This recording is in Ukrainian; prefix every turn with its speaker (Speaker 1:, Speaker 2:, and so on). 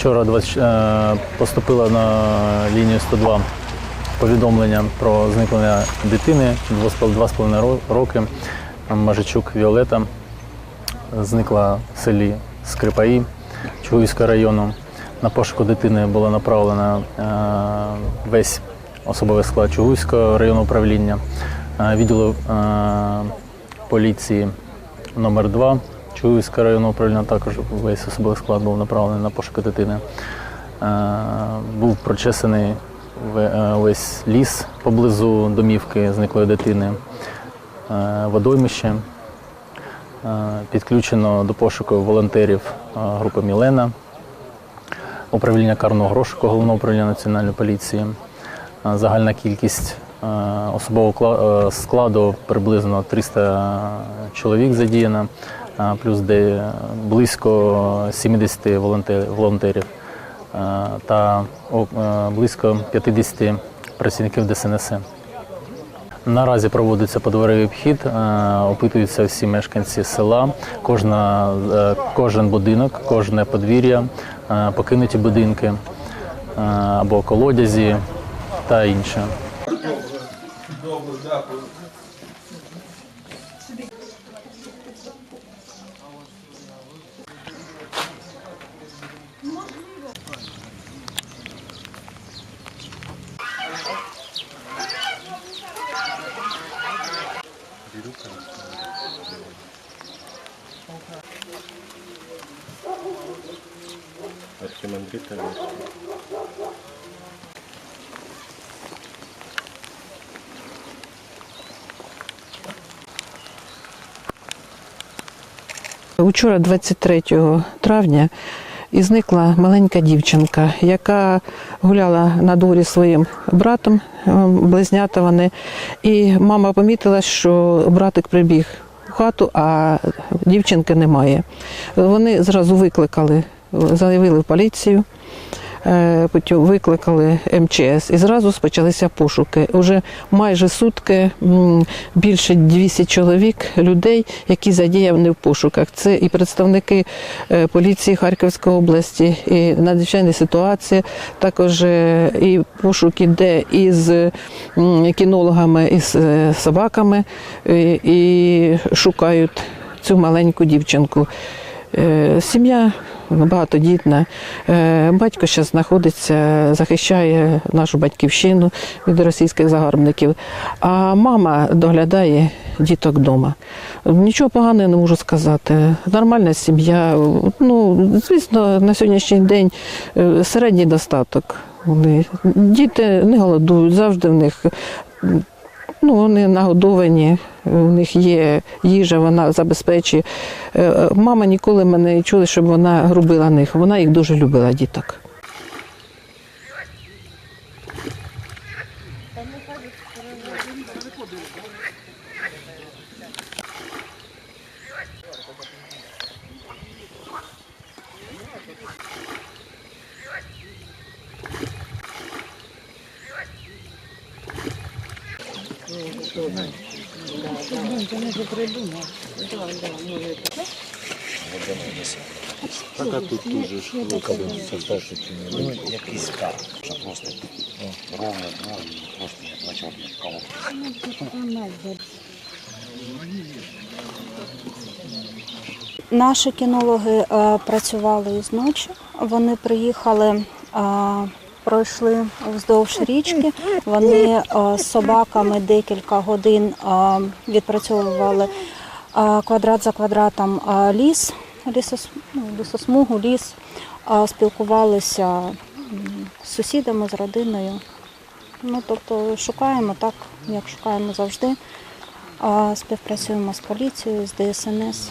Speaker 1: Вчора 20, е, поступило на лінію 102 повідомлення про зникнення дитини 2,5 ро- роки. Мажичук Віолета зникла в селі Скрипаї Чугуївського району. На пошуку дитини було направлено е, весь особовий склад Чугуївського районного управління, е, відділу поліції номер 2 Чугуївського районного управління також весь особовий склад був направлений на пошуки дитини. Е, Був прочесаний ве- е, весь ліс поблизу домівки зниклої дитини, е, водоймище. Підключено до пошуку волонтерів групи Мілена, управління карного розшуку головного управління національної поліції. Загальна кількість особового складу приблизно 300 чоловік задіяна, плюс де близько 70 волонтерів та близько 50 працівників ДСНС. Наразі проводиться подворовий обхід, опитуються всі мешканці села, кожна, е, кожен будинок, кожне подвір'я, покинуті будинки або колодязі та інше.
Speaker 2: Архимандрита
Speaker 3: Учора, 23 травня, і зникла маленька дівчинка, яка гуляла на дворі своїм братом, е, близнята вони. І мама помітила, що братик прибіг в хату, а дівчинки немає. Вони зразу викликали, заявили в поліцію. Е, викликали МЧС і зразу почалися пошуки. Уже майже сутки більше 200 чоловік, людей, які задіяні в пошуках. Це і представники е, поліції Харківської області, і надзвичайні ситуації. Також е, і пошук іде із кінологами, із собаками, і шукають цю маленьку дівчинку. Е, Сім'я багатодітна. Е, Батько зараз знаходиться, захищає нашу батьківщину від російських загарбників, а мама доглядає діток вдома. Нічого поганого не можу сказати. Нормальна сім'я. Ну, звісно, на сьогоднішній день е, середній достаток. Вони- Діти не голодують, завжди в них Ну, вони нагодовані, у них є їжа, вона забезпечує. Е, е, Мама ніколи мене не чула, щоб вона грубила них. Вона їх дуже любила, діток.
Speaker 2: Так, а тут дуже ж составщики.
Speaker 4: Ну, якийсь так, що просто ну, ровно, ну, і просто на чорні кого.
Speaker 5: Наші кінологи е, працювали із ночі. Вони приїхали, е, пройшли вздовж річки. Вони е, з собаками декілька годин е, відпрацьовували е, квадрат за квадратом ліс, ну, лісосмугу, ліс, спілкувалися з сусідами, з родиною. Ну, тобто шукаємо так, як шукаємо завжди. Співпрацюємо з поліцією, з ДСНС.